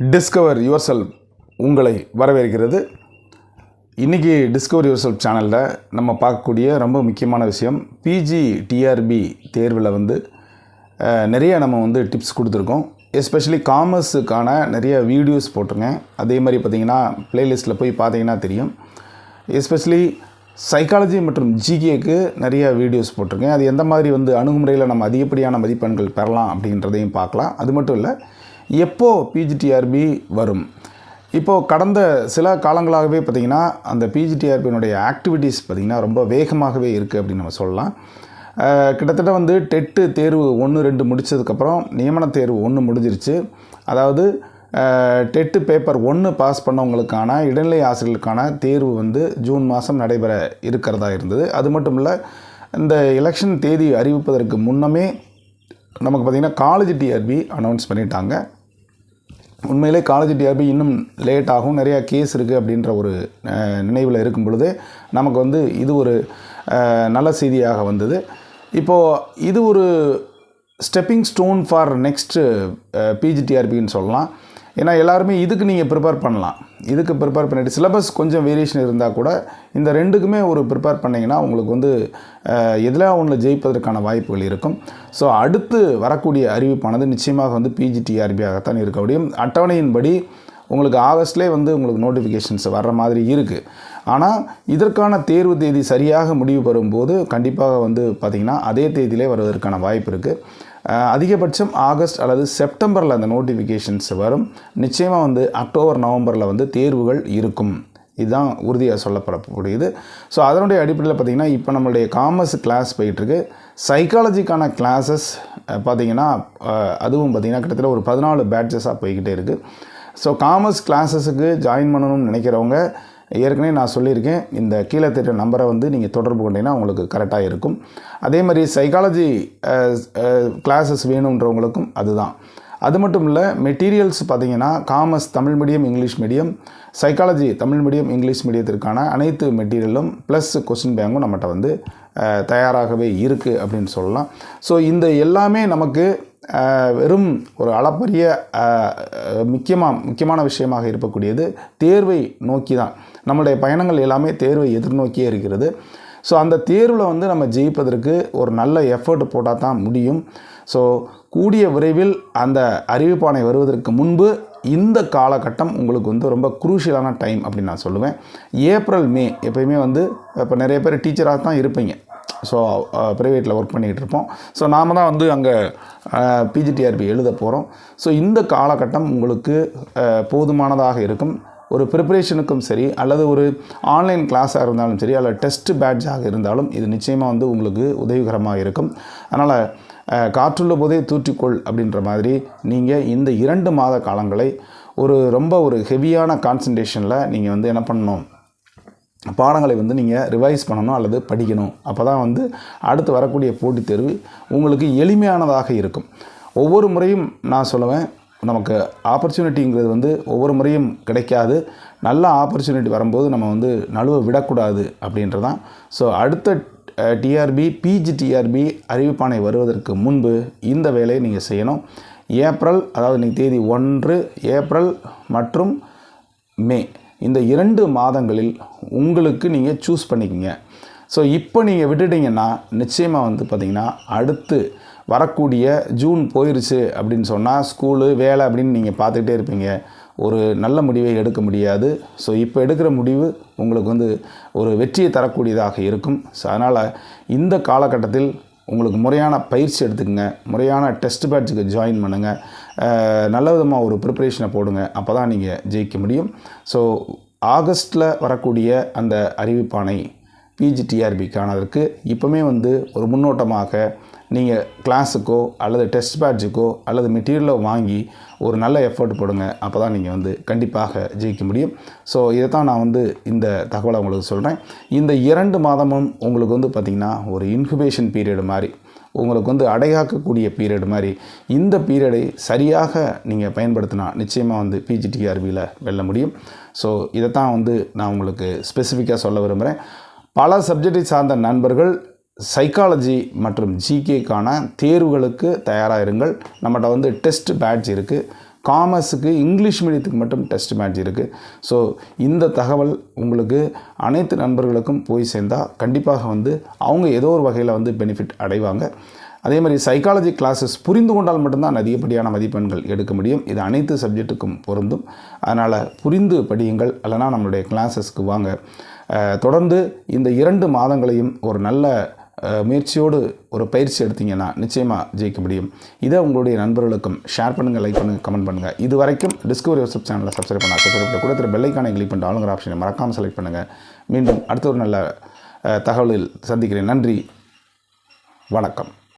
Discover your self உங்களை வரவேற்கிறது. இன்றைக்கி டிஸ்கவர் யுவர் செல்ஃப் சேனலில் நம்ம பார்க்கக்கூடிய ரொம்ப முக்கியமான விஷயம் பிஜி டிஆர்பி தேர்வில் வந்து நிறைய நம்ம வந்து டிப்ஸ் கொடுத்துருக்கோம். எஸ்பெஷலி காமர்ஸுக்கான நிறைய வீடியோஸ் போட்டிருக்கேன். அதே மாதிரி பார்த்திங்கன்னா ப்ளேலிஸ்ட்டில் போய் பார்த்தீங்கன்னா தெரியும். எஸ்பெஷலி சைக்காலஜி மற்றும் ஜிகேக்கு நிறைய வீடியோஸ் போட்டிருக்கேன். அது எந்த மாதிரி வந்து அணுகுமுறையில் நம்ம அதிகப்படியான மதிப்பெண்கள் பெறலாம் அப்படின்றதையும் பார்க்கலாம். அது மட்டும் இல்லை எப்போது பிஜிடிஆர்பி வரும்? இப்போது கடந்த சில காலங்களாகவே பார்த்திங்கன்னா அந்த பிஜிடிஆர்பியினுடைய ஆக்டிவிட்டீஸ் பார்த்திங்கன்னா ரொம்ப வேகமாகவே இருக்குது அப்படின்னு நம்ம சொல்லலாம். கிட்டத்தட்ட வந்து டெட்டு தேர்வு ஒன்று ரெண்டு முடித்ததுக்கப்புறம் நியமன தேர்வு ஒன்று முடிஞ்சிருச்சு. அதாவது டெட்டு பேப்பர் ஒன்று பாஸ் பண்ணவங்களுக்கான இடைநிலை ஆசிரியர்களுக்கான தேர்வு வந்து ஜூன் மாதம் நடைபெற இருக்கிறதா இருந்தது. அது மட்டும் இல்லை இந்த எலெக்ஷன் தேதி அறிவிப்பதற்கு முன்னமே நமக்கு பார்த்திங்கன்னா காலேஜ் டிஆர்பி அனௌன்ஸ் பண்ணிட்டாங்க. உண்மையிலே காலேஜ் டிஆர்பி இன்னும் லேட் ஆகும். நிறையா கேஸ் இருக்குது அப்படின்ற ஒரு நினைவில் இருக்கும் பொழுது நமக்கு வந்து இது ஒரு நல்ல செய்தியாக வந்தது. இப்போது இது ஒரு ஸ்டெப்பிங் ஸ்டோன் ஃபார் நெக்ஸ்ட்டு பிஜிடிஆர்பின்னு சொல்லலாம். ஏன்னா எல்லாருமே இதுக்கு நீங்கள் ப்ரிப்பேர் பண்ணலாம். இதுக்கு ப்ரிப்பேர் பண்ணிட்டு சிலபஸ் கொஞ்சம் வேரியேஷன் இருந்தால் கூட இந்த ரெண்டுக்குமே ஒரு ப்ரிப்பேர் பண்ணிங்கன்னா உங்களுக்கு வந்து எதில் ஒன்றில் ஜெயிப்பதற்கான வாய்ப்புகள் இருக்கும். ஸோ அடுத்து வரக்கூடிய அறிவிப்பானது நிச்சயமாக வந்து பிஜிடிஆர்பியாகத்தான் இருக்க முடியும். அட்டவணையின்படி உங்களுக்கு ஆகஸ்ட்லேயே வந்து உங்களுக்கு நோட்டிஃபிகேஷன்ஸ் வர்ற மாதிரி இருக்குது ஆனால் இதற்கான தேர்வு தேதி சரியாக முடிவு பெறும்போது கண்டிப்பாக வந்து பார்த்திங்கன்னா அதே தேதியிலே வருவதற்கான வாய்ப்பு இருக்குது அதிகபட்சம் ஆகஸ்ட் அல்லது செப்டம்பரில் அந்த நோட்டிஃபிகேஷன்ஸ் வரும். நிச்சயமாக வந்து அக்டோபர் நவம்பரில் வந்து தேர்வுகள் இருக்கும். இதுதான் உறுதியாக சொல்லப்படக்கூடியது. ஸோ அதனுடைய அடிப்படையில் பார்த்திங்கன்னா இப்போ நம்மளுடைய காமர்ஸ் கிளாஸ் போயிட்டுருக்கு. சைக்காலஜிக்கான கிளாஸஸ் பார்த்திங்கன்னா அதுவும் பார்த்திங்கன்னா கிட்டத்தட்ட ஒரு பதினாலு பேட்சஸாக போய்கிட்டே இருக்குது ஸோ காமர்ஸ் கிளாஸஸுக்கு ஜாயின் பண்ணணும்னு நினைக்கிறவங்க ஏற்கனவே நான் சொல்லியிருக்கேன் இந்த கீழே தெரிய நம்பரை வந்து நீங்கள் தொடர்பு கொண்டீங்கன்னா உங்களுக்கு கரெக்டாக இருக்கும். அதே மாதிரி சைக்காலஜி கிளாஸஸ் வேணுன்றவங்களுக்கும் அதுதான். அது மட்டும் இல்லை மெட்டீரியல்ஸ் பார்த்தீங்கன்னா commerce Tamil medium English medium psychology Tamil medium English மீடியத்திற்கான அனைத்து மெட்டீரியலும் ப்ளஸ் கொஸ்டின் பேங்கும் நம்மகிட்ட வந்து தயாராகவே இருக்குது அப்படின்னு சொல்லலாம். ஸோ இந்த எல்லாமே நமக்கு வெறும் ஒரு அளப்பரிய முக்கியமாக முக்கியமான விஷயமாக இருக்கக்கூடியது தேர்வை நோக்கி தான் நம்மளுடைய பயணங்கள் எல்லாமே தேர்வை எதிர்நோக்கியே இருக்கிறது. ஸோ அந்த தேர்வில் வந்து நம்ம ஜெயிப்பதற்கு ஒரு நல்ல எஃபர்ட் போட்டால் தான் முடியும். ஸோ கூடிய விரைவில் அந்த அறிவிப்பானை வருவதற்கு முன்பு இந்த காலகட்டம் உங்களுக்கு வந்து ரொம்ப குரூஷியலான டைம் அப்படின்னு நான் சொல்லுவேன். ஏப்ரல் மே எப்பயுமே வந்து இப்போ நிறைய பேர் டீச்சராக தான் இருப்பீங்க. ஸோ ப்ரைவேட்டில் uh, ஒர்க் பண்ணிகிட்டு இருப்போம். ஸோ நாம் தான் வந்து அங்கே பிஜிடிஆர்பி எழுத போகிறோம் ஸோ இந்த காலகட்டம் உங்களுக்கு போதுமானதாக இருக்கும். ஒரு ப்ரிப்பரேஷனுக்கும் சரி அல்லது ஒரு ஆன்லைன் கிளாஸாக இருந்தாலும் சரி அல்லது டெஸ்ட் பேட்சாக இருந்தாலும் இது நிச்சயமாக வந்து உங்களுக்கு உதவிகரமாக இருக்கும். அதனால் காற்றுள்ள போதே தூற்றிக்கொள் அப்படின்ற மாதிரி நீங்கள் இந்த இரண்டு மாத காலங்களை ஒரு ரொம்ப ஒரு ஹெவியான கான்சன்ட்ரேஷனில் நீங்கள் வந்து என்ன பண்ணணும்? பாடங்களை வந்து நீங்கள் ரிவைஸ் பண்ணணும் அல்லது படிக்கணும். அப்போ தான் வந்து அடுத்து வரக்கூடிய போட்டித் தேர்வு உங்களுக்கு எளிமையானதாக இருக்கும். ஒவ்வொரு முறையும் நான் சொல்லுவேன் நமக்கு ஆப்பர்ச்சுனிட்டிங்கிறது வந்து ஒவ்வொரு முறையும் கிடைக்காது. நல்ல ஆப்பர்ச்சுனிட்டி வரும்போது நம்ம வந்து நழுவ விடக்கூடாது அப்படின்றதான் ஸோ அடுத்த டிஆர்பி பிஜி டிஆர்பி அறிவிப்பானை வருவதற்கு முன்பு இந்த வேலையை நீங்கள் செய்யணும். ஏப்ரல் அதாவது இன்றைக்கி தேதி ஒன்று ஏப்ரல் மற்றும் மே இந்த இரண்டு மாதங்களில் உங்களுக்கு நீங்கள் சூஸ் பண்ணிக்கங்க. ஸோ இப்போ நீங்கள் விட்டுட்டீங்கன்னா நிச்சயமாக வந்து பார்த்திங்கன்னா அடுத்து வரக்கூடிய ஜூன் போயிருச்சு அப்படின்னு சொன்னால் ஸ்கூலு வேலை அப்படின்னு நீங்கள் பார்த்துக்கிட்டே இருப்பீங்க. ஒரு நல்ல முடிவை எடுக்க முடியாது. ஸோ இப்போ எடுக்கிற முடிவு உங்களுக்கு வந்து ஒரு வெற்றியை தரக்கூடியதாக இருக்கும். ஸோ அதனால் இந்த காலகட்டத்தில் உங்களுக்கு முறையான பயிற்சி எடுத்துக்கங்க. முறையான டெஸ்ட் பேட்சுக்கு ஜாயின் பண்ணுங்கள் நல்ல விதமாக ஒரு ப்ரிப்பரேஷனை போடுங்க. அப்போ தான் நீங்கள் ஜெயிக்க முடியும். ஸோ ஆகஸ்ட்டில் வரக்கூடிய அந்த அறிவிப்பானை பிஜிடிஆர்பிக்கானதற்கு இப்போமே வந்து ஒரு முன்னோட்டமாக நீங்கள் கிளாஸுக்கோ அல்லது டெஸ்ட் பேட்சுக்கோ அல்லது மெட்டீரியலோ வாங்கி ஒரு நல்ல எஃபர்ட் போடுங்க. அப்போ தான் நீங்கள் வந்து கண்டிப்பாக ஜெயிக்க முடியும். ஸோ இதை தான் நான் வந்து இந்த தகவலை உங்களுக்கு சொல்கிறேன் இந்த இரண்டு மாதமும் உங்களுக்கு வந்து பார்த்திங்கன்னா ஒரு இன்குபேஷன் பீரியடு மாதிரி உங்களுக்கு வந்து அடையாக்கக்கூடிய பீரியட் மாதிரி. இந்த பீரியடை சரியாக நீங்கள் பயன்படுத்தினா நிச்சயமாக வந்து பிஜிடிஆர்பியில் வெல்ல முடியும். ஸோ இதைத்தான் வந்து நான் உங்களுக்கு ஸ்பெசிஃபிக்காக சொல்ல விரும்புகிறேன் பல சப்ஜெக்டை சார்ந்த நண்பர்கள் சைக்காலஜி மற்றும் ஜிகேக்கான தேர்வுகளுக்கு தயாராக இருங்கள். நம்மகிட்ட வந்து டெஸ்ட் பேட்ச் இருக்குது காமர்ஸுக்கு இங்கிலீஷ் மீடியத்துக்கு மட்டும் டெஸ்ட் மேட்ச் இருக்குது ஸோ இந்த தகவல் உங்களுக்கு அனைத்து நண்பர்களுக்கும் போய் சேர்ந்தால் கண்டிப்பாக வந்து அவங்க ஏதோ ஒரு வகையில் வந்து பெனிஃபிட் அடைவாங்க. அதே மாதிரி சைக்காலஜி கிளாஸஸ் புரிந்து கொண்டால் மட்டும்தான் அதிகப்படியான மதிப்பெண்கள் எடுக்க முடியும். இது அனைத்து சப்ஜெக்ட்டுக்கும் பொருந்தும். அதனால் புரிந்து படியுங்கள். இல்லைனா நம்மளுடைய கிளாஸஸ்க்கு வாங்க. தொடர்ந்து இந்த இரண்டு மாதங்களையும் ஒரு நல்ல முயற்சியோடு ஒரு பயிற்சி எடுத்தீங்கன்னா நிச்சயமாக ஜெயிக்க முடியும். இதை உங்களுடைய நண்பர்களுக்கும் ஷேர் பண்ணுங்கள் லைக் பண்ணுங்கள் கமெண்ட் பண்ணுங்கள் இது வரைக்கும் டிஸ்கவரி யூசப் சேனலை சப்ஸ்கிரைப் பண்ணால் சப்ஸ்கிரைப் பண்ண கூட திரு பெல்லைக்கானை கிளிக் பண்ணிட்டு ஆளுங்கிற ஆப்ஷனை மறக்காமல் செலக்ட் பண்ணுங்கள் மீண்டும் அடுத்த ஒரு நல்ல தகவலில் சந்திக்கிறேன். நன்றி. வணக்கம்.